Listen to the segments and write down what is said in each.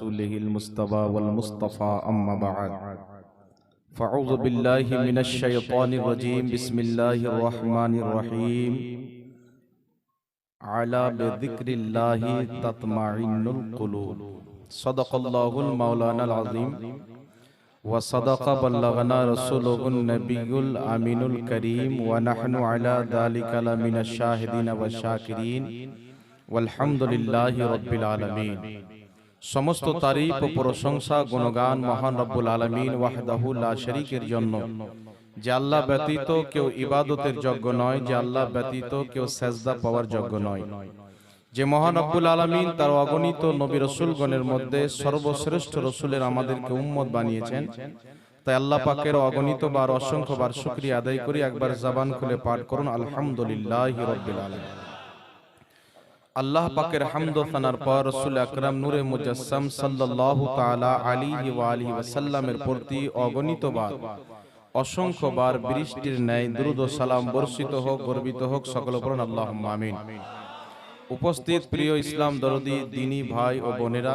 رسوله المصطفى والمصطفى أما بعد. فأعوذ بالله من الشيطان الرجيم. بسم الله الرحمن الرحيم. على بذكر الله تطمئن القلوب. صدق الله المولانا العظيم. وصدق بلغنا رسوله النبي الأمين الكريم. ونحن على ذلك لمن الشاهدين والشاكرين. والحمد لله رب العالمين. সমস্ত তারিফ ও প্রশংসা গুণগান মহান রব্বুল আলমিন ওয়াহদাহু লা শরীকের জন্য। যে আল্লাহ ব্যতীত কেউ ইবাদতের যোগ্য নয় যে আল্লাহ ব্যতীত কেউ সেজদা পাওয়ার যোগ্য নয়। যে মহান রব্বুল আলমিন তার অগণিত নবী রসুলগণের মধ্যে সর্বশ্রেষ্ঠ রসুলের আমাদেরকে উম্মত বানিয়েছেন। তাই আল্লাহ পাকের অগণিত বার অসংখ্য বার শুক্রিয়া আদায় করি একবার জাবান খুলে পাঠ করুন আলহামদুলিল্লাহ রব্বিল আলমিন। আল্লাহ পাকের হামদ সানার পর রসুল আকরাম নূরে মুজাসসাম সাল্লাল্লাহু তাআলা আলাইহি ওয়া আলিহি ওয়াসাল্লামের প্রতি অগণিত বার অসংখ্য বার বৃষ্টির ন্যায় দ্রুত সালাম বর্ষিত হোক গর্বিত হোক সকল পড়ুন আল্লাহুম্মা আমিন। উপস্থিত প্রিয় ইসলাম দরদি দিনী ভাই ও বোনেরা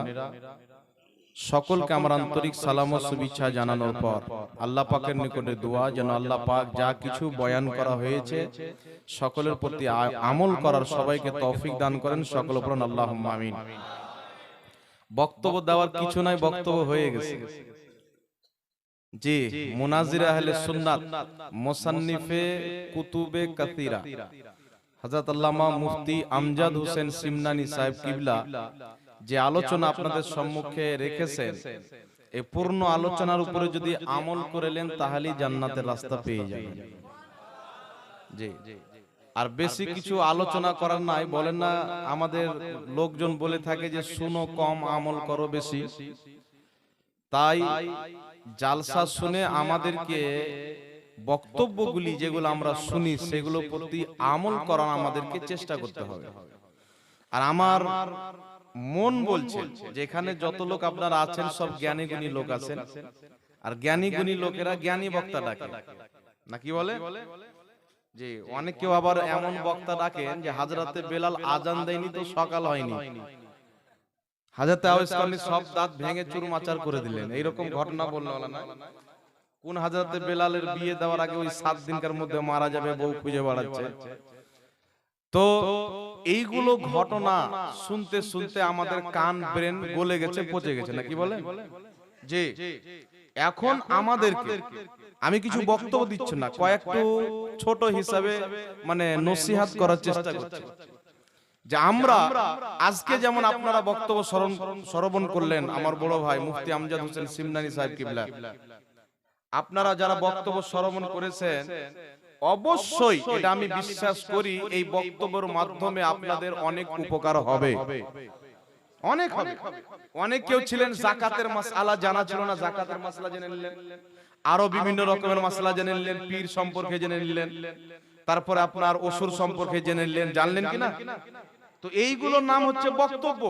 সকলকে আমার আন্তরিক সালাম ও শুভেচ্ছা জানানোর পর আল্লাহ পাকের নিকটে দোয়া যেন আল্লাহ পাক যা কিছু বয়ান করা হয়েছে সকলের প্রতি আমল করার সবাইকে তৌফিক দান করেন সকল পড়ুন আল্লাহ আমিন। বক্তব্য দেওয়ার কিছু নাই বক্তব্য হয়ে গেছে। জি মুনাজির আহলে সুন্নাত মুসান্নিফে কুতুবে কাসিরা হযরত আল্লামা মুফতি আমজাদ হোসেন সিমনানি সাহেব কিবলা যে আলোচনা আপনাদের সম্মুখে রেখেছেন এই পূর্ণ আলোচনার উপরে যদি আমল করেলেন তাহলেই জান্নাতের রাস্তা পেয়ে যাবেন। জি আর বেশি কিছু আলোচনা করার নাই বলেন না আমাদের লোকজন বলে থাকে যে শুনো কম আমল করো বেশি। তাই জালসা শুনে আমাদেরকে বক্তব্যগুলি যেগুলো আমরা শুনি সেগুলো প্রতি আমল করার আমাদেরকে চেষ্টা করতে হবে। আর আমার মন বলছে যে এখানে যত লোক আপনারা আছেন সব জ্ঞানী গুণী লোক আছেন। আর জ্ঞানী গুণী লোকেরা জ্ঞানী বক্তা ডাকে। নাকি বলে? যে অনেক কেউ আবার এমন বক্তা ডাকেন যে হাজরাতে বেলাল আজান দেয়নি তো সকাল হয়নি। হাজরাতে আওয়াজ সব দাঁত ভেঙে চুরমাচার করে দিলেন। এইরকম ঘটনা বলল না কোন হাজরাতে বেলালের বিয়ে দেওয়ার আগে ওই সাত দিনকার মধ্যে মারা যাবে বউ খুঁজে বেড়াচ্ছে। তো এইগুলো ঘটনা শুনতে শুনতে আমাদের কান ব্রেন গলে গেছে পচে গেছে নাকি বলে যে এখন আমাদেরকে আমি কিছু বক্তব্য দিচ্ছি না কয়েকটু ছোট হিসাবে মানে নসিহাত করার চেষ্টা করছি। যে আমরা আজকে যেমন আপনারা বক্তব্য স্মরণ- শ্রবণ করলেন আমার বড় ভাই মুফতি আমজাদ হোসেন সিমনানি সাহেব কিবলা। আপনারা যারা বক্তব্য শ্রবণ করেছেন অবশ্যই এটা আমি বিশ্বাস করি এই বক্তব্যের মাধ্যমে আপনাদের অনেক উপকার হবে। অনেক হবে। অনেক কেউ ছিলেন জাকাতের মাসআলা জানা ছিল না জাকাতের মাসআলা জেনে নিলেন। আরও বিভিন্ন রকমের মাসআলা জেনে নিলেন পীর সম্পর্কে জেনে নিলেন। তারপরে আপনার অসুর সম্পর্কে জেনে নিলেন জানলেন কিনা? তো এইগুলোর নাম হচ্ছে বক্তব্য।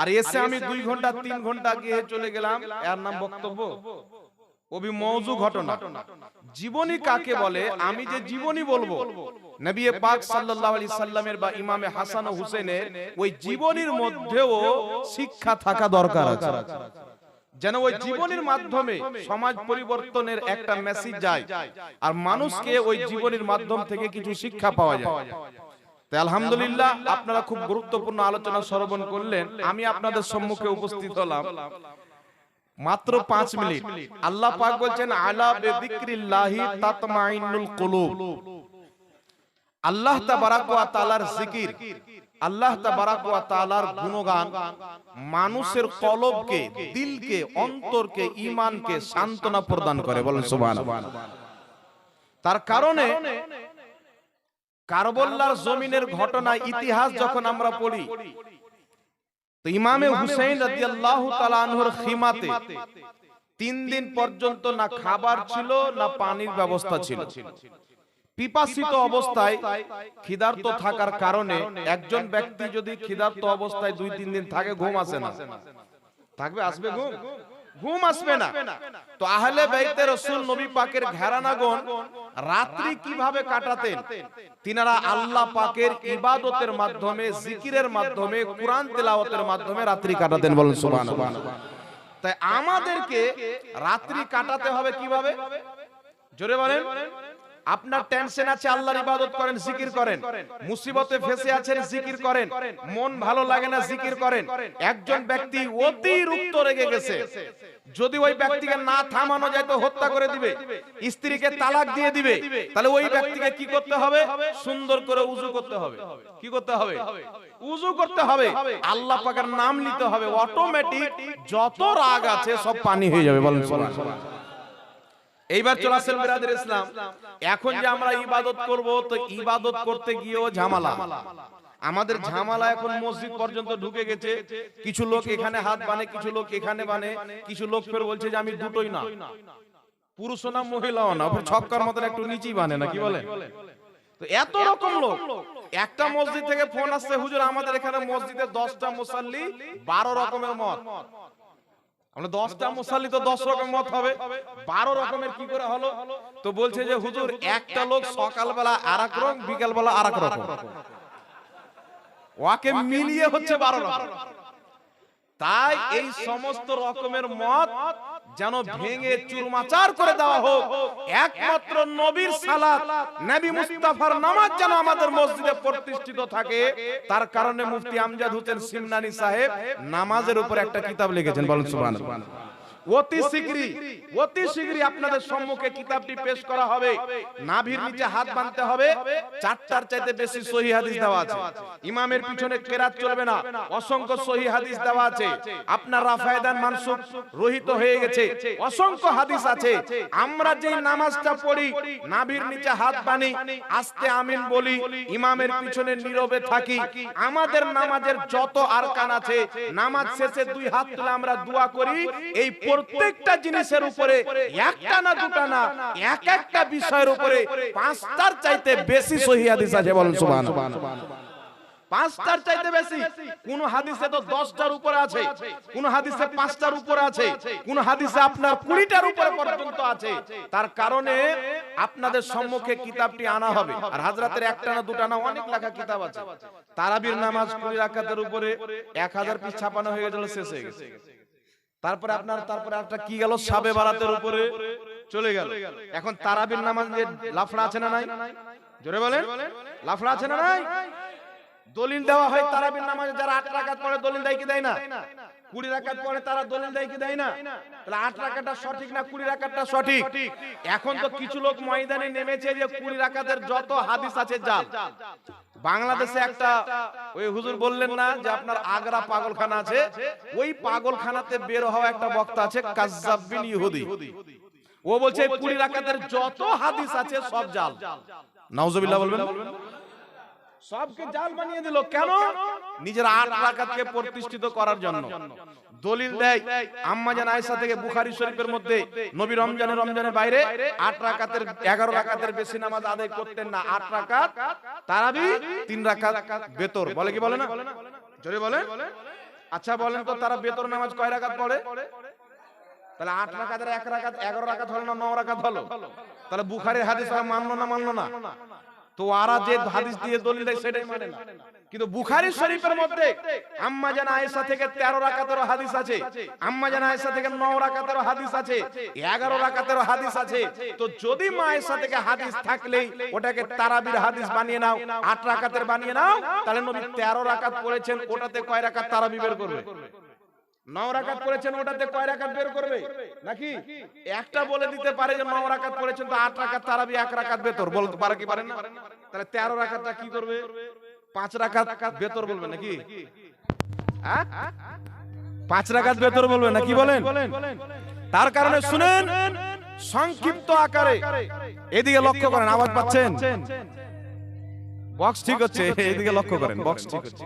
আর এসে আমি দুই ঘণ্টা তিন ঘণ্টা গিয়ে চলে গেলাম এর নাম বক্তব্য। কবি মৌজু ঘটনা। জীবনী কাকে বলে? আমি যে জীবনী বলব। নবী পাক সাল্লাল্লাহু আলাইহি সাল্লামের বা ইমামে হাসান ও হুসেনের ওই জীবনীর মধ্যেও শিক্ষা থাকা দরকার আছে। যেন ওই জীবনীর মাধ্যমে সমাজ পরিবর্তনের একটা মেসেজ যায়। আর মানুষকে ওই জীবনীর মাধ্যম থেকে কিছু শিক্ষা পাওয়া যায়। তাই আলহামদুলিল্লাহ আপনারা খুব গুরুত্বপূর্ণ আলোচনা শ্রবণ করলেন। আমি আপনাদের সম্মুখে উপস্থিত হলাম। মাত্র পাঁচ মিনিট। আল্লাহ পাক বলছেন আলা বিযিকরিল্লাহি তাতমাইন্নুল কুলুব। আল্লাহ তাবারাক ওয়া তাআলার জিকির। আল্লাহ তাবারাক ওয়া তাআলার গুণগান মানুষের কলবকে দিলকে অন্তরকে ঈমানকে সান্ত্বনা প্রদান করে। বলেন সুবহানাল্লাহ তার কারণে কারবাল্লার জমিনের ঘটনা ইতিহাস যখন আমরা পড়ি তো ইমামে হুসাইন রাদিয়াল্লাহু তাআলা আনহুর খিমাতে তিন দিন পর্যন্ত না খাবার ছিল না পানির ব্যবস্থা ছিল। পিপাসিত অবস্থায় খিদার্ত থাকার কারণে একজন ব্যক্তি যদি খিদার্ত অবস্থায় দুই তিন দিন থাকে ঘুম আসে না। থাকবে? আসবে ঘুম। ঘুম আসবে না। তো আহলে বাইতে রসুল নবী পাকের ঘেরানাগণ রাত্রি কীভাবে কাটাতেন? তিনারা আল্লাহ পাকের ইবাদতের মাধ্যমে, জিকিরের মাধ্যমে, কোরআন তেলাওয়াতের মাধ্যমে রাত্রি কাটাতেন বলেন সুবহানাল্লাহ। তাই আমাদেরকে রাত্রি কাটাতে হবে কীভাবে? জোরে বলেন। আপনার টেনশন আছে আল্লাহর ইবাদত করেন জিকির করেন মুসিবতে ফেসে আছেন জিকির করেন। মন ভালো লাগে না জিকির করেন। একজন ব্যক্তি অতিরিক্ত রেগে গেছে। যদি ওই ব্যক্তিকে না থামানো যায় তো হত্যা করে দিবে। স্ত্রীকে তালাক দিয়ে দিবে। তাহলে ওই ব্যক্তিকে কি করতে হবে? সুন্দর করে উজু করতে হবে। কি করতে হবে? উজু করতে হবে। আল্লাহ পাকের নাম নিতে হবে। অটোমেটিক যত রাগ আছে সব পানি হয়ে যাবে। বলেন সুবহানাল্লাহ। এইবার চলে আসেন বিরাদের ইসলাম। এখন যে আমরা ইবাদত করব তো ইবাদত করতে গিয়েও ঝামেলা। আমাদের ঝামেলা এখন মসজিদ পর্যন্ত ঢুকে গেছে। কিছু লোক এখানে হাত বানে কিছু লোক এখানে বানে কিছু লোক ফের বলছে যে আমি দুটোই না। পুরুষ না। মহিলাও না ছক্কার মতন একটু নিচেই বানে না কি বলে তো এত রকম লোক একটা মসজিদ থেকে ফোন আসছে হুজুর আমাদের এখানে মসজিদে দশটা মুসাল্লি বারো রকমের মত। আমরা দশটা মুসাল্লি তো দশ রকম মত হবে। বারো রকমের কি করে হলো? তো বলছে যে হুজুর একটা লোক সকালবেলা আর এক রকম বিকালবেলা আর এক রকম। ওকে মিলিয়ে হচ্ছে বারো রকম। তাই এই সমস্ত রকমের মত যেন ভেঙে চুরমাচার করে দেওয়া হোক। একমাত্র নবীর সালাত। নবী মুস্তাফার নামাজ যেন আমাদের মসজিদে প্রতিষ্ঠিত থাকে। তার কারণে মুফতি আমজাদ হোসেন সিমনানি সাহেব নামাজের উপর একটা কিতাব লিখেছেন। বলেন সুবহানাল্লাহ। অতি শীঘ্রই অতি শীঘ্রই আপনাদের সম্মুখে কিতাবটি পেশ করা হবে। নাভির নিচে হাত বাঁধতে হবে। চারটার চাইতে বেশি সহি হাদিস দেওয়া আছে। ইমামের পিছনে কেরাত চলবে না। অসংখ্য সহি হাদিস দেওয়া আছে। আপনার রাফায়দান রহিত হয়ে গেছে। অসংখ্য হাদিস আছে। আমরা যেই নামাজটা পড়ি নাভির নিচে হাত বানি আস্তে আমিন বলি ইমামের পিছনে নীরবে থাকি। আমাদের নামাজের যত আরকান আছে নামাজ শেষে দুই হাত তুলে আমরা দোয়া করি এই প্রত্যেকটা জিনিসের উপরে একটা না দুটা না এক একটা বিষয়ের উপরে পাঁচটার চাইতে বেশি সহি আছে বলেন, সুবহানাল্লাহ। পাঁচটার চাইতে বেশি? কোন হাদিসে তো দশটার উপরে আছে, কোন হাদিসে পাঁচটার উপরে আছে, কোন হাদিসে আপনার কুড়িটার উপরে পর্যন্ত আছে। তার কারণে আপনাদের সম্মুখে কিতাবটি আনা হবে। আর হাজরাতের একটা না দুটা না অনেক লেখা কিতাব আছে। তারাবির নামাজ কুড়ি রাকাতের উপরে এক হাজার পিস ছাপানো হয়ে গেছিল, শেষ হয়ে গেছে। তারপরে আপনার তারপরে একটা কি গেল? সাবে বারাতের উপরে চলে গেল। এখন তারাবির নামাজ লাফড়া আছে না নাই? জোরে বলেন। লাফড়া আছে না নাই? দলিল দেওয়া হয় তারাবির নামাজে, যারা আট রাকাত পড়ে দলিল দেয় কি দেয় না? কুড়ি রাকাত পড়ে তারা দলিল দেয় কি দেয় না? তাহলে আট রাকাতটা সঠিক না কুড়ি রাকাতটা সঠিক? এখন তো কিছু লোক ময়দানে নেমেছে যে কুড়ি রাকাতের যত হাদিস আছে জাল বাংলাদেশে একটা ওই হুজুর বললেন না যে আপনার আগ্রা পাগলখানা আছে? ওই পাগলখানাতে বের হওয়া একটা বক্তা আছে কাজ্জাব বিন ইহুদি। ও বলছে কুড়ি রাকাতের যত হাদিস আছে সব জাল নাউজুবিল্লাহ বলবেন? সবকে জাল বানিয়ে দিল। কেন? নিজের আট রাকাতকে প্রতিষ্ঠিত করার জন্য। দলিল দেয় আম্মা জান আয়েশা থেকে বুখারী শরীফের মধ্যে নবী রমজানের রমজানের বাইরে আট রাকাতের এগারো রাকাতের বেশি নামাজ আদায় করতেন না। আট রাকাত তারাবি তিন রাকাত বেতর। বলে কি বলে না? জোরে বলে আচ্ছা বলেন তো তারা বেতর নামাজ কয় রাকাত পড়ে? তাহলে আট রাকাতের এক রাকাত এগারো রাকাত হলো না ন রাকাত হলো। তাহলে বুখারীর হাদিস মানলো না? মানলো না। তো ওরা যে হাদিস দিয়ে দলিল দেয় সেটাই মানে না। কিন্তু বুখারী শরীফের মধ্যে আম্মা জান আয়েশা থেকে 13 রাকাতেরও হাদিস আছে। আম্মা জান আয়েশা থেকে 9 রাকাতেরও হাদিস আছে। 11 রাকাতেরও হাদিস আছে। তো যদি মা আয়েশা থেকে হাদিস থাকলেই ওটাকে তারাবির হাদিস বানিয়ে নাও 8 রাকাতের বানিয়ে নাও তাহলে নবী 13 রাকাত পড়েছেন ওটাতে কয় রাকাত তারাবি বের করবে। নয় রাকাত পড়েছেন ওটাতে কয় রাকাত বের করবে? নাকি? একটা বলে দিতে পারে যে নয় রাকাত পড়েছেন তো আট রাকাত তারাবি এক রাকাত বেতর বলতে পারে কি পারেন না? তাহলে তেরো রাকাতটা কি করবে? পাঁচ রাকাত বেতর বলবে নাকি? হ্যাঁ? পাঁচ রাকাত বেতর বলবে না কি বলেন? তার কারণে শুনেন সংক্ষিপ্ত আকারে এদিকে লক্ষ্য করেন আওয়াজ পাচ্ছেন? বক্স ঠিক হচ্ছে এদিকে লক্ষ্য করেন বক্স ঠিক হচ্ছে।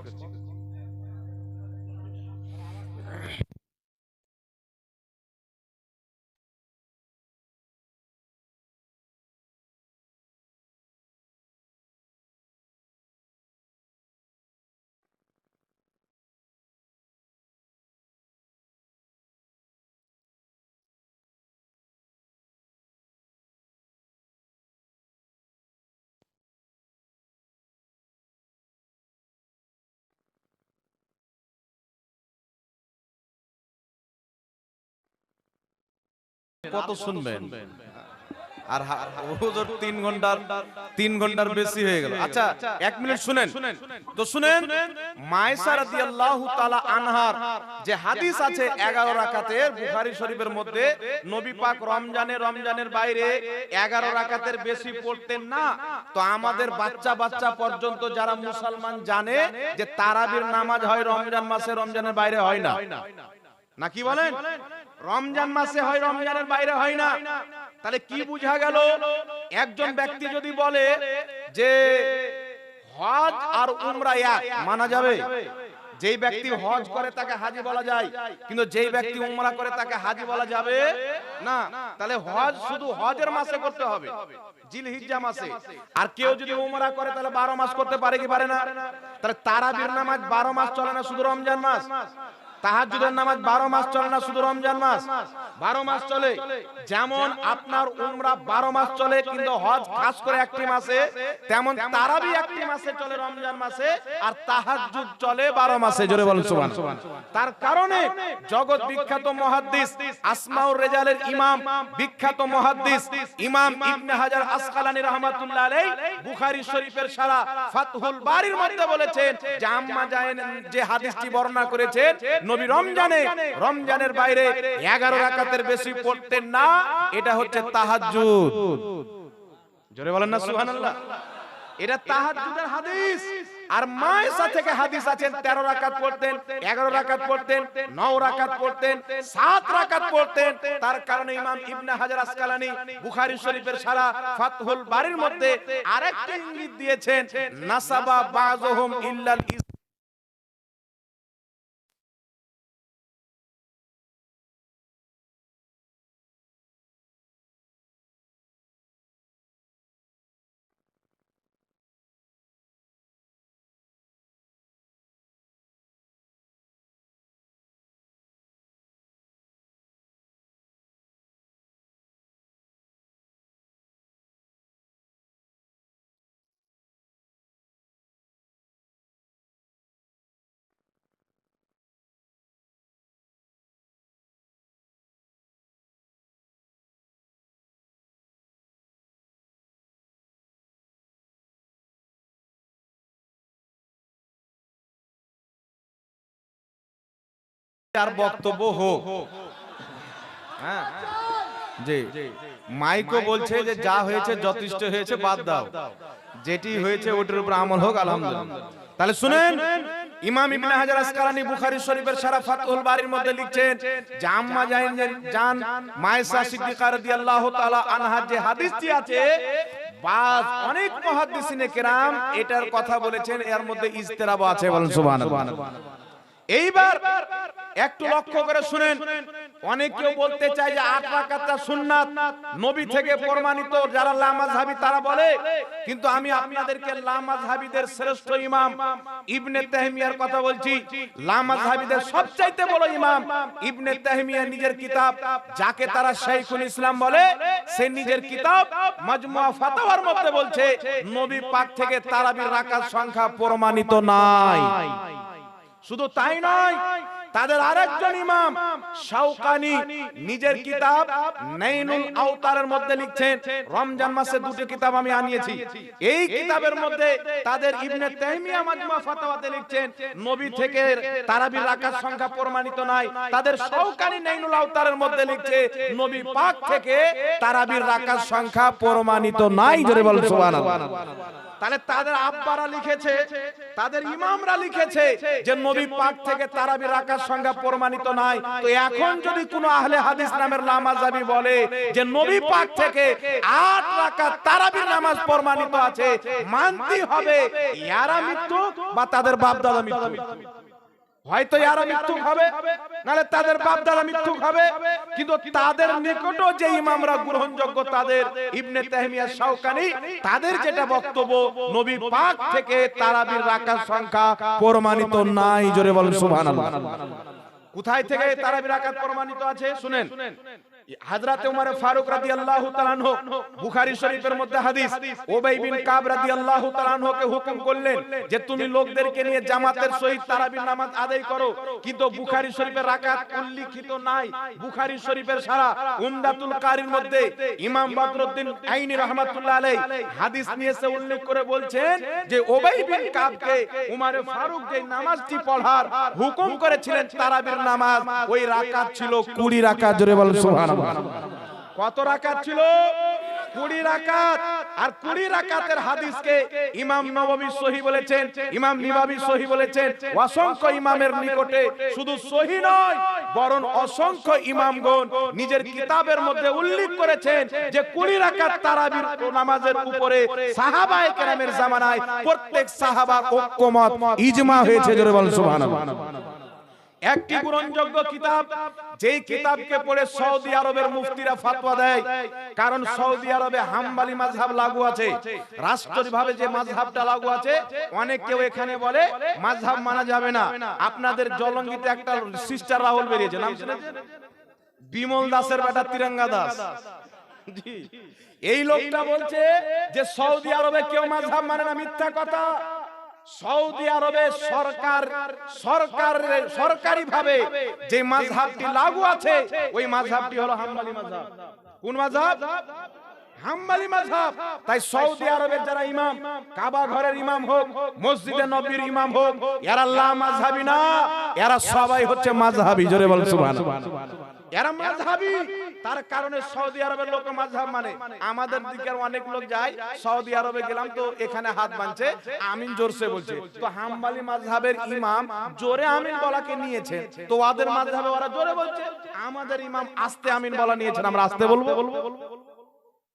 কত শুনবেন? আর হুজুর তিন ঘণ্টার তিন ঘণ্টার বেশি হয়ে গেল। আচ্ছা এক মিনিট শুনেন। তো শুনেন মায়েশা রাদিয়াল্লাহু তাআলা আনহার যে হাদিস আছে 11 রাকাতের বুখারী শরীফের মধ্যে নবী পাক রমজানে রমজানের বাইরে 11 রাকাতের বেশি পড়তেন না। তো আমাদের বাচ্চা বাচ্চা পর্যন্ত যারা মুসলমান জানে যে তারাবির নামাজ হয় রমজান মাসে রমজানের বাইরে হয় না। না কি বলেন? রমজান মাসে হয় রমজানের বাইরে হয় না। তাহলে কি বুঝা গেল? একজন ব্যক্তি যদি বলে যে হজ আর উমরা এক মানা যাবে? যেই ব্যক্তি হজ করে তাকে হাজি বলা যায় কিন্তু যেই ব্যক্তি উমরা করে তাকে হাজি বলা যাবে? না। তাহলে হজ শুধু হজের মাসে করতে হবে। জিলহিজ্জা মাসে। আর কেউ যদি উমরা করে তাহলে বারো মাস করতে পারে কি পারে না? তাহলে তারাবির নামাজ বারো মাস চলে না শুধু রমজান মাস। তাহাজুদের নামাজ বারো মাস চলে না শুধু রমজান মাস? বারো মাস চলে। যেমন আপনার উমরা বারো মাস চলে কিন্তু হজ খাস করে একটি মাসে তেমন তারাবি একটি মাসে চলে রমজান মাসে আর তাহাজুদ চলে বারো মাসে জোরে বলুন সুবহান তার কারণে জগৎ বিখ্যাত মহাদ্দিস আসমাউর রেজালের ইমাম বিখ্যাত মহাদ্দিস ইমাম ইবনে হাজার আসকালানি রহমাতুল্লাহ আলাইহি বুখারী শরীফের সারা ফাতহুল বারির মধ্যে বলেছেন যে আম্মা জায়েন যে হাদিসটি বর্ণনা করেছেন নবী রমজানে, রমজানের বাইরে 11 রাকাতের বেশি পড়তেন না, এটা হচ্ছে তাহাজ্জুদ। জোরে বলেন না এটা হাদিস। আর মায়েশা থেকে হাদিস আছেন 13 রাকাত পড়তেন 11 রাকাত পড়তেন 9 রাকাত পড়তেন 7 রাকাত পড়তেন। তার কারণে ইমাম ইবনে হাজার আসকালানি বুখারী শরীফের সারা ফাতহুল বারির মধ্যে আরেকটা ইঙ্গিত দিয়েছেন, নাসাবা ইল্লাল আর বক্তব্য হোক। হ্যাঁ জি। মাইকও বলছে যে যা হয়েছে যথেষ্ট হয়েছে বাদ দাও। যেটি হয়েছে ওটার উপর আমল হোক আলহামদুলিল্লাহ। তাহলে শুনেন ইমাম ইবনে হাজার আসকালানি বুখারী শরীফের সারা ফাতহুল বারির মধ্যে লিখছেন যে আম্মা জাইন জান মায়েশা সিদ্দিকা রাদিয়াল্লাহু তাআলা আনহার যে হাদিসটি আছে বাস অনেক মুহাদ্দিসিনে কেরাম এটার কথা বলেছেন এর মধ্যে ইজতিরাব আছে বলেন সুবহানাল্লাহ। এইবার একটু লক্ষ্য করে শুনেন অনেকেও বলতে চায় যে আট রাকাতটা সুন্নাত নবী থেকে প্রমাণিত যারা লামাযহাবী তারা বলে কিন্তু আমি আপনাদেরকে লামাযহাবীদের শ্রেষ্ঠ ইমাম ইবনে তাহমিয়ার কথা বলছি। লামাযহাবীদের সবচাইতে বড় ইমাম ইবনে তাহমিয়া নিজের কিতাব যাকে তারা শাইখুল ইসলাম বলে সে নিজের কিতাব মাজমুয়া ফাতাওয়ার মধ্যে বলছে নবী পাক থেকে তারাবির রাকাত সংখ্যা প্রমাণিত নাই। শুধু তাই নয়, তাদের আরেকজন ইমাম শাওকানি নিজের কিতাব নাইনুল আওতারের মধ্যে লিখছেন, রমজান মাসে দুটো কিতাব আমি আনিয়েছি। এই কিতাবের মধ্যে তাদের ইবনে তাইমিয়া মাজমুয়া ফাতাওয়াতে লিখছেন, নবী থেকে তারাবির রাকাত সংখ্যা প্রমাণিত নাই, তাদের শাওকানি নাইনুল আওতারের মধ্যে লিখছে, নবী পাক থেকে তারাবির রাকাত সংখ্যা প্রমাণিত নাই, জোরে বল সুবহানাল্লাহ। তাহলে তাদের আব্বারা লিখেছে তাদের ইমামরা লিখেছে যে নবী পাক থেকে তারাবি রাখার সংখ্যা প্রমাণিত নাই। তো এখন যদি কোনো আহলে হাদিস নামের লামাজাবি বলে যে নবী পাক থেকে আট রাকাত তারাবির নামাজ প্রমাণিত আছে। মানতে হবে ইয়ারা মৃত্যু বা তাদের বাপ দাদা মৃত্যু। হয়তো ইয়ারা মৃত্যু হবে নালে তাদের বাপ দাদা মৃত্যু হবে। কিন্তু তাদের নিকটও যে ইমামরা গ্রহণযোগ্য তাদের ইবনে তাহমিয়া শাওকানি তাদের যেটা বক্তব্য নবী পাক থেকে তারাবির রাকাত সংখ্যা প্রমাণিত নাই জোরে বলেন সুবহানাল্লাহ। কোথায় থেকে তারাবির রাকাত প্রমাণিত আছে? শুনেন। হাজরাতে উমর ফারুক রাদিয়াল্লাহু তাআলা আনহু বুখারী শরীফের মধ্যে হাদিস ওবাই বিন কাব রাদিয়াল্লাহু তাআলা আনহুকে হুকুম করলেন যে তুমি লোকদেরকে নিয়ে জামাতের সহিত তারাবির নামাজ আদায় করো। কিন্তু বুখারী শরীফের রাকাত উল্লেখিত নাই। বুখারী শরীফের সারা উমদাতুল কারির মধ্যে ইমাম বদরুদ্দিন আইনি রাহমাতুল্লাহ আলাইহি হাদিস নিয়ে এসে উল্লেখ করে বলছেন যে ওবাই বিন কাবকে উমর ফারুক যে নামাজটি পড়ার হুকুম করেছিলেন তারাবির নামাজ ওই রাকাত ছিল 20 রাকাত জোরে বল সুবহানাল্লাহ কত রাকাত ছিল? কুড়ি রাকাত। আর কুড়ি রাকাতের হাদিসকে ইমাম নববী সহি বলেছেন, ইমাম নিবাবী সহি বলেছেন, অসংখ্য ইমামের নিকটে শুধু সহি নয়, বরং অসংখ্য ইমামগণ নিজের কিতাবের মধ্যে উল্লেখ করেছেন যে কুড়ি রাকাত তারাবির নামাজের উপরে সাহাবায়ে কেরামের জামানায় প্রত্যেক সাহাবা ঐক্যমত, ইজমা হয়েছে, জোরে বল সুবহানাল্লাহ। একটি গ্রহণযোগ্য কিতাব, যেই কিতাবকে পড়ে সৌদি আরবের মুফতিরা ফতোয়া দেয়। কারণ সৌদি আরবে হাম্বালি মাযহাব লাগু আছে। রাষ্ট্রীয়ভাবে যে মাযহাবটা লাগু আছে অনেক কেউ এখানে বলে, মাযহাব মানা যাবে না। আপনাদের জলঙ্গিতে একটা সিস্টার রাহুল বেরিয়েছে, নাম শুনেছেন? বিমল দাসের বেটা তিরঙ্গা দাস। এই লোকটা বলছে যে সৌদি আরবে কেউ মাযহাব মানে না মিথ্যা কথা। সৌদি আরবে সরকার সরকার সরকারি ভাবে যে মাযহাবটি লাগু আছে, ওই মাযহাবটি হলো হাম্বলি মাযহাব কোন মাযহাব হাম্বলি মাযহাব তাই সৌদি আরবের যারা ইমাম, কাবা ঘরের ইমাম হোক, মসজিদে নববীর ইমাম হোক, এরা আল্লাহ মাযহাবি না, এরা সবাই হচ্ছে মাযহাবি জোরে বল সুবহানাল্লাহ। এরা মাযহাবি তার কারণে সৌদি আরবের লোক মাযহাব মানে। আমাদের দিকের অনেক লোক যায় সৌদি আরবে গেলাম তো এখানে হাত বানছে আমিন জোরসে বলছে। তো হাম্বালি মাযহাবের ইমাম জোরে আমিন বলাকে নিয়েছে তো ওদের মাযহাবে ওরা জোরে বলছে আমাদের ইমাম আস্তে আমিন বলা নিয়েছেন আমরা আস্তে বলব।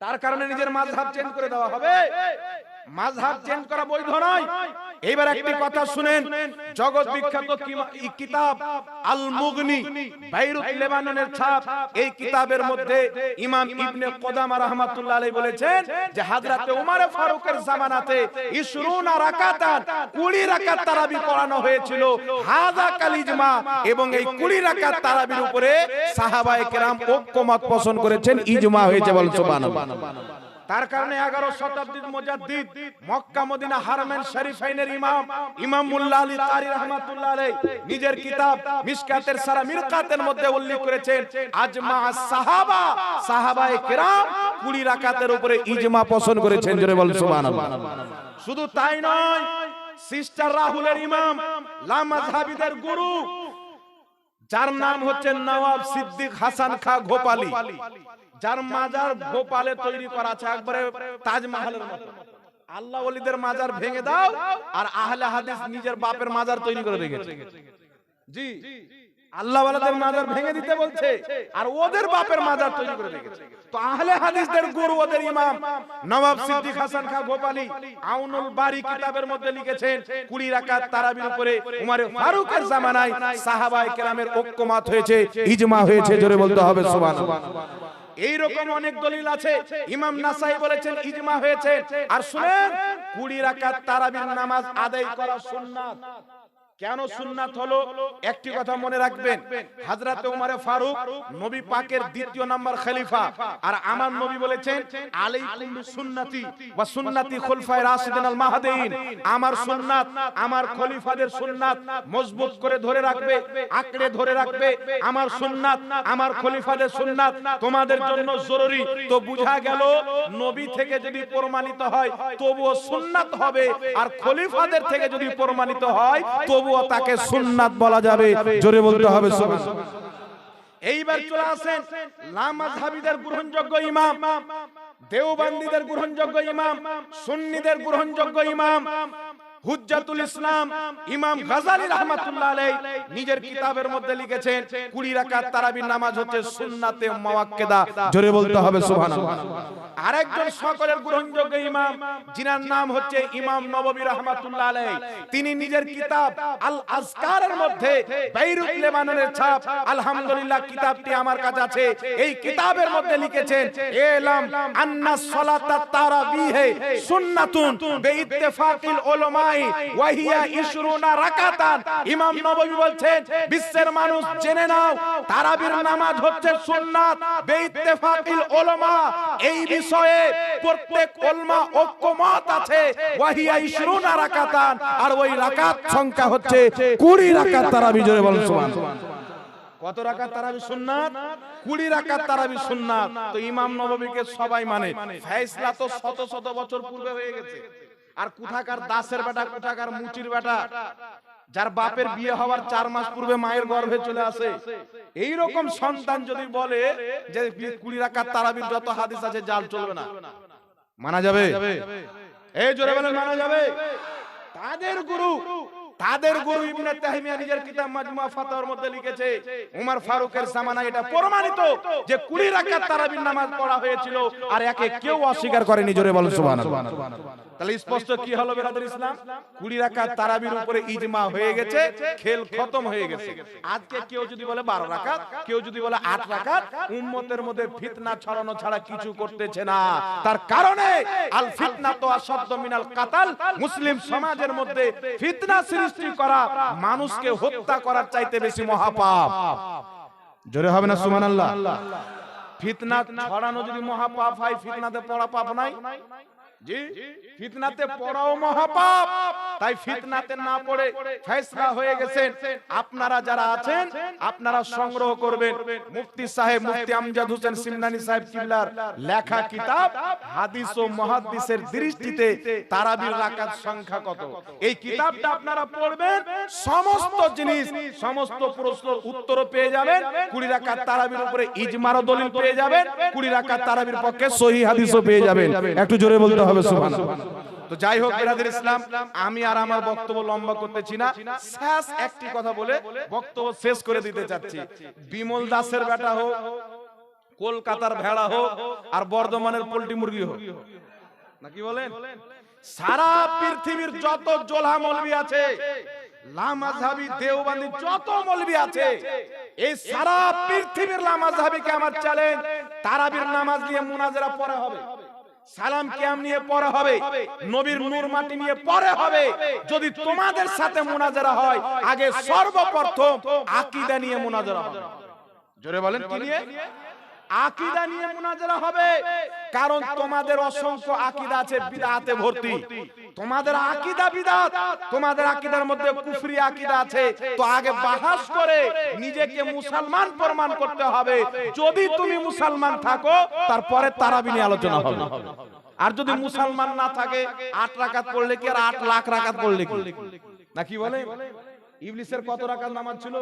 তার কারণে নিজের মাযহাব চেঞ্জ করে দেওয়া হবে। মাযহাব চেঞ্জ করা বৈধ নয়। এইবার একটি কথা শুনেন। জগৎ বিখ্যাত কিতাব আল মুগনি বাইরুত লেবাননের ছাপ। এই কিতাবের মধ্যে ইমাম ইবনে কোদামা রাহমাতুল্লাহ আলাইহি বলেছেন যে হযরতে ওমর ফারুকের জামানাতে 20 রাকাতান 20 রাকাত তারাবি পড়ানো হয়েছিল। হাযা কালিজমা এবং এই 20 রাকাত তারাবির উপরে সাহাবায়ে কেরাম ঐক্যমত পোষণ করেছেন ইজমা হয়েছে বল সুবহানাল্লাহ। তার কারণে এগারো শতাব্দীর মুজাদ্দিদ মক্কা মদিনা হারমেন শরীফাইনের ইমাম ইমাম মুল্লা আলী কারি রহমাতুল্লাহ আলাইহি। নিজের কিতাব মিশকাতের সারা মিরকাতের মধ্যে উল্লেখ করেছেন আজমা সাহাবা। সাহাবায়ে কেরাম 20 রাকাতের উপরে ইজমা পোষণ করেছেন জোরে বল সুবহানাল্লাহ। শুধু তাই নয় সিস্টার রাহুলের ইমাম লামাযহাবিদের গুরু যার নাম হচ্ছে নবাব সিদ্দিক হাসান খা গোপালি। যার মাজার ভোপালে তৈরি করা আছে একবারে তাজমহলের মতো। আল্লাহ ওলিদের মাজার ভেঙে দাও আর আহলে হাদিস নিজের বাপের মাজার তৈরি করে রেখেছে। জি। আল্লাহ ওয়ালাদের মাজার ভেঙে দিতে বলছে, আর ওদের বাপের মাজার তৈরি করে তো আহলে হাদিসদের গুরু ওদের ইমাম নবাব সিদ্দিক হাসান খা গোপালী আউনুল বারি কিতাবের মধ্যে লিখেছেন 20 রাকাত তারাবির উপরে উমর ফারুকের জামানায় সাহাবায়ে কেরামের ঐক্যমত হয়েছে, ইজমা হয়েছে, জোরে বলতে হবে, সুবহানাল্লাহ। এইরকম অনেক দলিল আছে, ইমাম নাসাই বলেছেন ইজমা হয়েছে, আর শুনেন, কুড়ি রাকাত তারাবির নামাজ আদায় করা সুন্নাত। কেন সুন্নাত হলো? একটি কথা মনে রাখবেন হযরত ওমর ফারুক নবী পাকের দ্বিতীয় নাম্বার খলিফা। আর আমার নবী বলেছেন আলাইকুম সুন্নতি ওয়া সুন্নতি খুলফায়ে রাশিদিন আল মাহদিন আমার সুন্নাত আমার খলিফাদের সুন্নাত মজবুত করে ধরে রাখবে আঁকড়ে ধরে রাখবে। আমার সুন্নাত আমার খলিফাদের সুন্নাত তোমাদের জন্য জরুরি। তো বুঝা গেল নবী থেকে যদি প্রমাণিত হয় তবুও সুন্নাত হবে। আর খলিফাদের থেকে যদি প্রমাণিত হয় তবুও তাকে সুন্নাত বলা যাবে জোরে বলতে হবে। এইবার চলে আসেন লামাযহাবিদের গ্রহণযোগ্য ইমাম দেওবান্দিদের গ্রহণযোগ্য ইমাম সুন্নিদের গ্রহণযোগ্য ইমাম হুজ্জাতুল ইসলাম ইমাম গাজালি রাহমাতুল্লাহ আলাইহি নিজের কিতাবের মধ্যে লিখেছেন 20 রাকাত তারাবির নামাজ হচ্ছে সুন্নাতে মুয়াক্কাদা জোরে বলতে হবে, সুবহানাল্লাহ। আরেকজন সকলের গ্রহণযোগ্য ইমাম যিনার নাম হচ্ছে ইমাম নববী রাহমাতুল্লাহ আলাইহি। তিনি নিজের কিতাব আল আজকারের মধ্যে বাইরুত লেবাননের ছাপ, আলহামদুলিল্লাহ কিতাবটি আমার কাছে আছে। এই কিতাবের মধ্যে লিখেছেন, এলাম আন্না সালাতা তারাবিহে সুন্নাতুন বিইত্তেফাকিল উলামা সামাই ওয়াহিয়া ইশরুনা রাকাতান। ইমাম নববী বলছেন, বিশ্বের মানুষ জেনে নাও, তারাবির নামাজ হচ্ছে সুন্নাত, বেইত্তেফাকিল উলামা। এই বিষয়ে প্রত্যেক উলামা ঐক্যমত আছে, ওয়াহিয়া ইশরুনা রাকাতান। আর ওই রাকাত সংখ্যা হচ্ছে 20 রাকাত তারাবি, জোরে বলুন, সুবহান। কত রাকাত তারাবি সুন্নাত? 20 রাকাত তারাবি সুন্নাত। তো ইমাম নববীকে সবাই মানে ফয়সালা তো শত শত বছর পূর্বে হয়ে গেছে। আর কোথাকার দাসের বেটা কোথাকার মুচির বেটা যার বাপের বিয়ে হওয়ার চার মাস পূর্বে মায়ের গর্ভে চলে আসে। এই রকম সন্তান যদি বলে যে কুড়ি রাকাত তারাবির যত হাদিস আছে জাল চলবে না। মানা যাবে? এই জোরে বলেন মানা যাবে? তাদের গুরু তাদের গুরু ইবনে তাহমিয়া নিজের কিতাব মাজমুয়া ফাতাওয়ার মধ্যে লিখেছে উমর ফারুকের জামানায় এটা প্রমাণিত যে 20 রাকাত তারাবির নামাজ পড়া হয়েছিল আর একে কেউ অস্বীকার করেনি জোরে বলেন সুবহানাল্লাহ। তাহলে স্পষ্ট কি হলো বেরাদর ইসলাম? 20 রাকাত তারাবির উপরে ইজমা হয়ে গেছে খেল খতম হয়ে গেছে। আজকে কেউ যদি বলে 12 রাকাত কেউ যদি বলে 8 রাকাত উম্মতের মধ্যে ফিতনা ছড়ানো ছাড়া কিছু করতেছে না তার কারণে আল ফিতনা তো আসাদ্দ মিনাল কাতাল মুসলিম সমাজের মধ্যে ফিতনা সৃষ্টি করা মানুষকে হত্যা করার চাইতে বেশি মহাপাপ। জোরে হবে না সুবহানাল্লাহ। ফিতনা ছড়ানো যদি মহাপাপ হয় ফিতনাতে পড়া পাপ নাই। জি? ফিতনাতে পড়াও মহাপাপ। তাই ফিতনাতে না পড়ে ফয়সলা হয়ে গেছেন। আপনারা যারা আছেন আপনারা সংগ্রহ করবেন। মুফতি সাহেব মুফতি আমজাদ হোসেন সিমনানি সাহেব কিবলার লেখা কিতাব হাদিস ও মুহাদ্দিসের দৃষ্টিতে তারাবির রাকাত সংখ্যা কত? এই কিতাবটা আপনারা পড়বেন সমস্ত জিনিস সমস্ত প্রশ্নের উত্তর পেয়ে যাবেন কুড়ি রাকাত তারাবির উপরে ইজমারও দলিল পেয়ে যাবেন কুড়ি রাকাত তারাবির পক্ষে সহি হাদিসও পেয়ে যাবেন। একটু জোরে বলতে হবে সুবহানাল্লাহ। তো যাই হোক বিরাদের ইসলাম আমি আর আমার বক্তব্য লম্বা করতেছি না। শেষ একটি কথা বলে বক্তব্য শেষ করে দিতে চাচ্ছি। বিমল দাসের বেটা হোক কলকাতার ভেড়া হোক আর বর্ধমানের পোল্ট্রি মুরগি হোক। নাকি বলেন? সারা পৃথিবীর যত জোলা মলবি আছে লামাজহাবি দেওবান্দি যত মলবি আছে এই সারা পৃথিবীর লামাজহাবিকে আমার চ্যালেঞ্জ তারাবির নামাজ নিয়ে মুনাজারা পড়া হবে। সালাম কিয়াম নিয়ে পরে হবে। নবীর নূর মাটি নিয়ে পরে হবে। যদি তোমাদের সাথে মুনাজারা হয় আগে সর্বপ্রথম আকীদা নিয়ে মুনাজারা হবে। জোরে বলেন কি নিয়ে? আকীদা নিয়ে মুনাজারা হবে। কারণ তোমাদের অসংখ্য আকীদা আছে বিদআতে ভর্তি। তোমাদের আকীদা বিদআত তোমাদের আকীদার মধ্যে কুফরি আকীদা আছে। তো আগে বাহাস করে নিজেকে মুসলমান প্রমাণ করতে হবে। যদি তুমি মুসলমান থাকো, তারপরে তারাবি নিয়ে আলোচনা হবে। আর যদি মুসলমান না থাকে, আট রাকাত পড়লে কি আর আট লাখ রাকাত পড়লে কি? না কি বলে? ইবলিসের কত রাকাত নামাজ ছিল?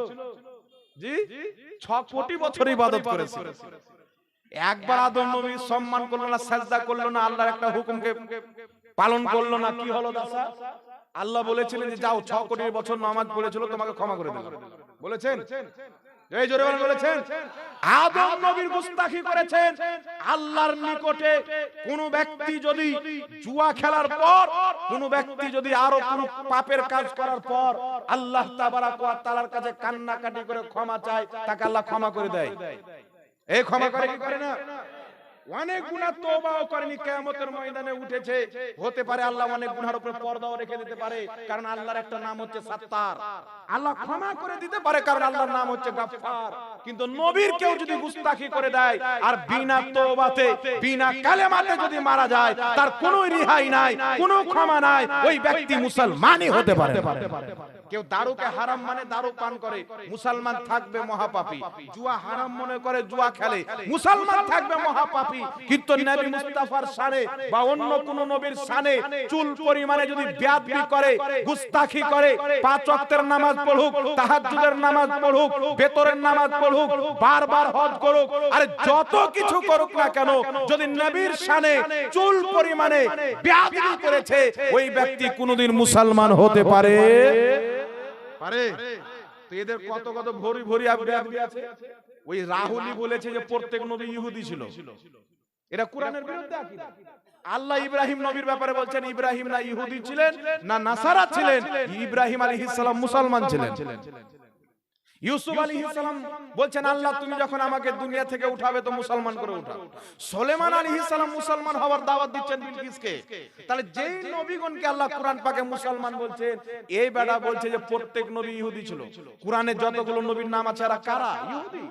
জি? ছ কোটি বছর ইবাদত করেছে। একবার আদম নবী সম্মান করল না, সাজদা করল না, আল্লাহর একটা হুকুমকে পালন করল না, কি হলো দাসা? আল্লাহ বলেছিলেন যে যাও, ছ কোটি বছর নামাজ পড়েছিল, তোমাকে ক্ষমা করে দিলাম। বলেছেন? এই জোরে বলেছেন? আদম নবীর গুস্তাখি করেছেন, আল্লাহর নিকটে কোন ব্যক্তি যদি জুয়া খেলার পর, কোন ব্যক্তি যদি আরও কোন পাপের কাজ করার পর, আল্লাহ তাবারাক ওয়া তাআলার কাছে কান্নাকাটি করে ক্ষমা চায়, তাকে আল্লাহ ক্ষমা করে দেয়। এই ক্ষমা করে কি করে না। অনেক গুনাহ তওবাও করেনি ময়দানে উঠেছে। হতে পারে আল্লাহ অনেক উপরে পর্দাও রেখে দিতে পারে, কারণ আল্লাহর একটা নাম হচ্ছে সাত্তার। আল্লাহ ক্ষমা করে দিতে পারে, কারণ আল্লাহর নাম হচ্ছে গাফফার। কিন্তু নবীর কেউ যদি গুস্তাখি করে দেয়, আর বিনা তওবাতে, বিনা কালেমাতে যদি মারা যায়, তার কোনো রিহাই নাই, কোনো ক্ষমা নাই, ওই ব্যক্তি মুসলমানই হতে পারে কেউ দারুকে হারাম মানে দারু পান করে, মুসলমান থাকবে মহাপাপী। জুয়া হারাম মনে করে, জুয়া খেলে, মুসলমান থাকবে মহাপাপী। কিন্তু নবী মুস্তাফার বা অন্য কোন নবীর চুল যদি করে, গুস্তাখি করে, পাঁচ ওয়াক্তের নামাজ পড়ুক, তাহাজ্জুদের নামাজ পড়ুক নামাজ পড়ুক, বারবার হজ করুক, আরে যত কিছু করুক না কেন, যদি নবীর শানে চুল পরিমাণে বেয়াদবি করেছে, ওই ব্যক্তি কোনোদিন মুসলমান হতে পারে? পারে। তো এদের কত কত ভরি ভরি আবরি আছে? ওই রাহুলি বলেছে যে প্রত্যেক নবী ইহুদি ছিল। এটা কোরআনের বিরুদ্ধে আকীদা। আল্লাহ ইব্রাহিম নবীর ব্যাপারে বলছেন ইব্রাহিম না ইহুদি ছিলেন না নাসারা ছিলেন ইব্রাহিম আলাইহিস সালাম মুসলমান ছিলেন। ইউসুফ আলাইহিস সালাম বলছেন আল্লাহ তুমি যখন আমাকে দুনিয়া থেকে উঠাবে তো মুসলমান করে উঠাও। সুলেমান আলাইহিস সালাম মুসলমান হওয়ার দাওয়াত দিচ্ছেন বিলকিসকে। তাহলে যেই নবীগণকে আল্লাহ কোরআন পাকে মুসলমান বলছেন এই বেটা বলছে যে প্রত্যেক নবী ইহুদি ছিল। কোরআনে যতগুলো নবীর নাম আছে এরা কারা? ইহুদি।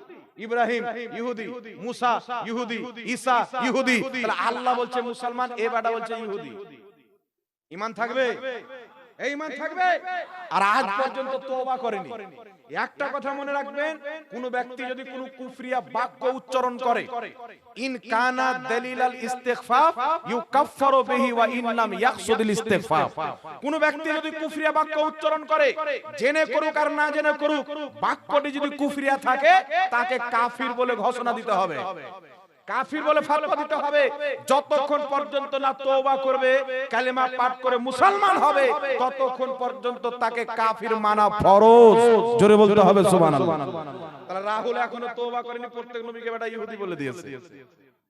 ইব্রাহিম ইহুদি। মুসা ইহুদি। ঈসা ইহুদি। তাহলে আল্লাহ বলছে মুসলমান এ বেটা বলছে ইহুদি। ইমান থাকবে। এই ইমান থাকবে। আর আজ পর্যন্ত তওবা করেনি। একটা কথা মনে রাখবেন কোন ব্যক্তি যদি কোন কুফরিয়া বাক্য উচ্চারণ করে ইন কানা দলিলাল ইস্তিগফাফ ইউকাফফারু বিহি ওয়া ইন লাম ইয়াকসুদিল ইস্তিগফাফ। কোন ব্যক্তি যদি কুফরিয়া বাক্য উচ্চারণ করে জেনে করুক আর না জেনে করুক বাক্যটি যদি কুফরিয়া থাকে তাকে কাফির বলে ঘোষণা দিতে হবে। কাফির বলে ফাতোয়া দিতে হবে। যতক্ষণ পর্যন্ত না তওবা করবে কালেমা পাঠ করে মুসলমান হবে। ততক্ষণ পর্যন্ত তাকে কাফির মানা ফরজ। জোরে বলতে হবে সুবহানাল্লাহ। তাহলে রাহুল এখনও তওবা করেনি প্রত্যেক নবীকে বেটা ইহুদি বলে দিয়েছে।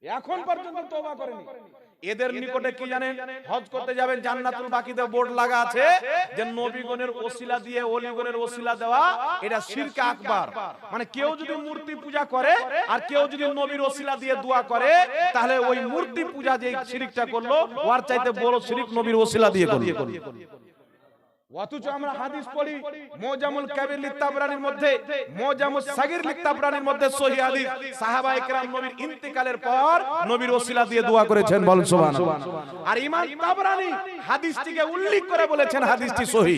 এখন পর্যন্ত তওবা করেনি। এদের নিকটে কি জানেন? হজ করতে যাবেন জান্নাতুল বাকিতে বোর্ড লাগা আছে যে নবীগণের ওসিলা দিয়ে ওলিগণের ওসিলা দেওয়া এটা শিরকে আকবার। মানে কেউ যদি মূর্তি পূজা করে আর কেউ যদি নবীর ওসিলা দিয়ে দোয়া করে তাহলে ওই মূর্তি পূজা যে শিরিকটা করল ওর চাইতে বড় শিরিক নবীর ওসিলা দিয়ে করল। অথচ আমরা হাদিস পড়ি মোজামুল কাবির লিত্তাবরানির মধ্যে মোজামুল সাগির লিত্তাবরানির মধ্যে সহি হাদিস। সাহাবা একরাম নবীর ইন্তেকালের পর নবীর ওসিলা দিয়ে দোয়া করেছেন বল সুবহানাল্লাহ। আর ইমাম তাবরানি হাদিসটিকে উল্লেখ করে বলেছেন হাদিসটি সহি।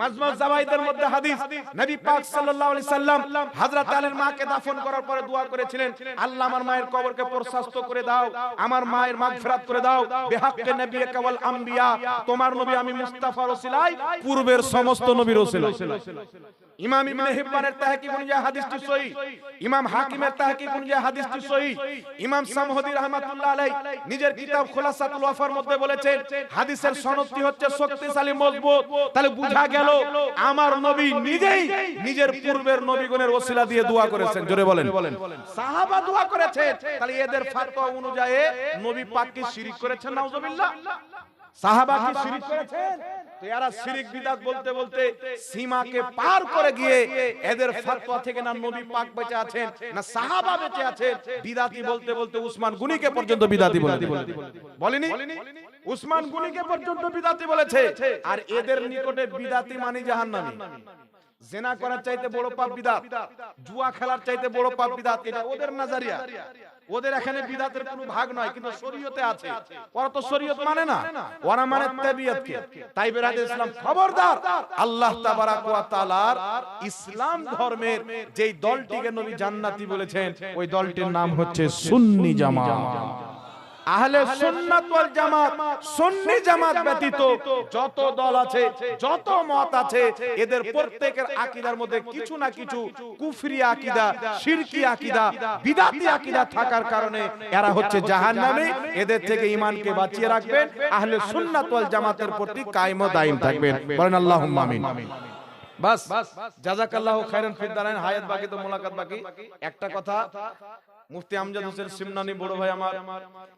মাজমুজ জাওয়াইদের মধ্যে হাদিস। নবী পাক সাল্লাল্লাহু আলাইহি সাল্লাম হযরত আলীর মাকে দাফন করার পরে দোয়া করেছিলেন আল্লাহ আমার মায়ের কবরকে প্রশস্ত করে দাও আমার মায়ের মাগফিরাত করে দাও বিহাক্কে নবী কাওয়াল আম্বিয়া তোমার নবী আমি মুস্তাফার ওসিলায় পূর্বের সমস্ত নবীর ওসিলা। ইমাম ইবনে হিব্বানের তাহকিক অনুযায়ী হাদিসটি সহি। ইমাম হাকিমের তাহকিক অনুযায়ী হাদিসটি সহি। ইমাম সামহদি রাহমাতুল্লাহ আলাইহি নিজের কিতাব খুলাসাতুল ওয়াফার মধ্যে বলেছেন, হাদিসের সনদটি হচ্ছে শক্তিশালী, মজবুত। তাহলে বুঝা গেল, আমার নবী নিজেই নিজের পূর্বের নবীগণের ওসিলা দিয়ে দোয়া করেছেন। জোরে বলেন। সাহাবা দোয়া করেছেন। তাহলে এদের ফতোয়া অনুযায়ী নবী পাক কি শিরক করেছেন? নাউজুবিল্লাহ। সাহাবা কি শিরিক করেছেন। তো এরা শিরিক বিদাত বলতে বলতে সীমাকে পার করে গিয়ে এদের ফতোয়া থেকে না নবী পাক বেঁচে আছেন। না সাহাবা বেঁচে আছেন। বিদাতি বলতে বলতে উসমান গুনিকে পর্যন্ত বিদাতি বলে বলেনি? উসমান গুনিকে পর্যন্ত বিদাতি বলেছে। আর এদের নিকটে বিদাতি মানে জাহান্নামী। জেনা করার চাইতে বড় পাপ বিদাত। জুয়া খেলার চাইতে বড় পাপ বিদাত। এটা ওদের নাজারিয়া। ওদের এখানে বিদাতের কোনো ভাগ নয় কিন্তু শরীয়তে আছে। ওরা তো শরীয়ত মানে না। ওরা মানে তাবিয়াতকে তাই বেরাদ ইসলাম খবরদার। আল্লাহ তাবারাক ওয়া তাআলার ইসলাম ধর্মের যেই দলটিকে নবী জান্নাতি বলেছেন ওই দলটির নাম হচ্ছে সুন্নি জামাত। আহলে সুন্নাত ওয়াল জামাত সুন্নি জামাত ব্যতীত যত দল আছে যত মত আছে এদের প্রত্যেকের আকীদার মধ্যে কিছু না কিছু কুফরি আকীদা শিরকি আকীদা বিদাতি আকীদা থাকার কারণে এরা হচ্ছে জাহান্নামী। এদের থেকে ঈমানকে বাঁচিয়ে রাখবেন। আহলে সুন্নাত ওয়াল জামাতের প্রতি কায়েম ও দাইম থাকবেন। বলেন আল্লাহুম্মা আমিন। বাস খাইরান ফিদ দারাইন হায়াত বাকি তো মোলাকাত বাকি। একটা কথা মুফতি আমজাদ হোসেন সিমনানি বড় ভাই আমার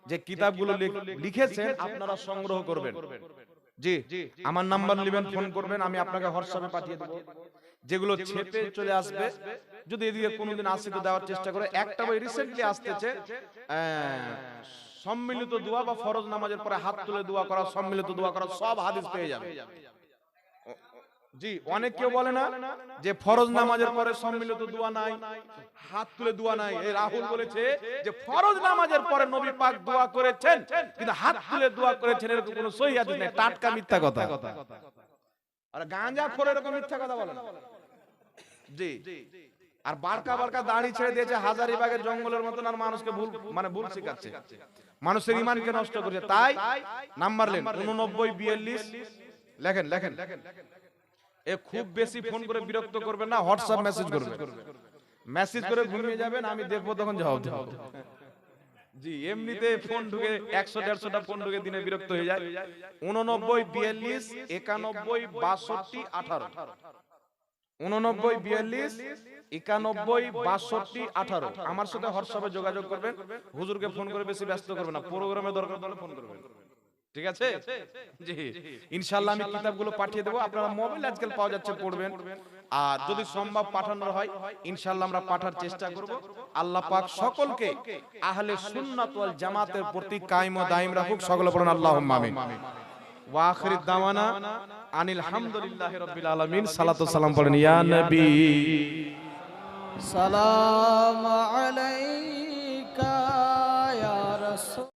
যে কিতাবগুলো লিখ- লিখেছেন আপনারা সংগ্রহ করবেন। জি আমার নাম্বার নেবেন ফোন করবেন আমি আপনাকে হোয়াটসঅ্যাপে পাঠিয়ে দেব। যেগুলো ছেপে চলে আসবে যদি এদিকে কোনোদিন আসে তো দেওয়ার চেষ্টা করে একটা বই রিসেন্টলি আসতেছে। সম্মিলিত দোয়া বা ফরজ নামাজের পরে হাত তুলে দোয়া করা সম্মিলিত দোয়া করা সব হাদিস পেয়ে যাবে। জি অনেক কেউ বলে না যে ফরজ নামাজের পরে সম্মিলিত দোয়া নাই হাত তুলে দোয়া নাই। এই রাহুল বলেছে যে ফরজ নামাজের পরে নবী পাক দোয়া করেছেন কিন্তু হাত তুলে দোয়া করেছেন এরকম কোনো সহি হাদিস নেই টাটকা মিথ্যা কথা। আর গাঁজা খোর এরকম মিথ্যা কথা বলে না। জি। আর বারকা বারকা দাড়ি ছেড়ে দিয়েছে হাজারিবাগের জঙ্গলের মতন আর মানুষকে ভুল মানে ভুল শেখাচ্ছে। মানুষের ইমানকে নষ্ট করছে। তাই নাম্বার লেন উননব্বই বিয়াল্লিশ। লেখেন লেখেন। এ খুব বেশি ফোন করে বিরক্ত করবেন না হোয়াটসঅ্যাপ মেসেজ করবেন। মেসেজ করে ঘুমিয়ে যাবেন আমি দেখব তখন জবাব দেবো জি এমনিতে ফোন ঢুকে একশো দেড়শোটা ফোন ঢুকে দিনে বিরক্ত হয়ে যায়। উননব্বই বিয়াল্লিশ একানব্বই বাষট্টি আঠারো। উননব্বই বিয়াল্লিশ একানব্বই বাষট্টি আঠারো। আমার সাথে হোয়াটসঅ্যাপে যোগাযোগ করবেন। হুজুরকে ফোন করে বেশি ব্যস্ত করবেন না। প্রোগ্রামে দরকার হলে ফোন করবেন। ঠিক আছে? জি। ইনশাআল্লাহ আমি কিতাবগুলো পাঠিয়ে দেবো। আপনারা মোবাইল আজকাল পাওয়া যাচ্ছে পড়বেন। আর যদি সম্ভব পাঠানোর হয় ইনশাআল্লাহ আমরা পাঠার চেষ্টা করব। আল্লাহ পাক সকলকে আহলে সুন্নাত ওয়াল জামাতের প্রতি কায়েম ও দায়েম রাখুক। সকলে বলুন আল্লাহুম্মা আমিন। ওয়া আখির দাওয়ানা আনিল হামদুলিল্লাহি রাব্বিল আলামিন। সালাতু সালাম পড়েন। ইয়া নবী। সালাম আলাইকা ইয়া রাসূল।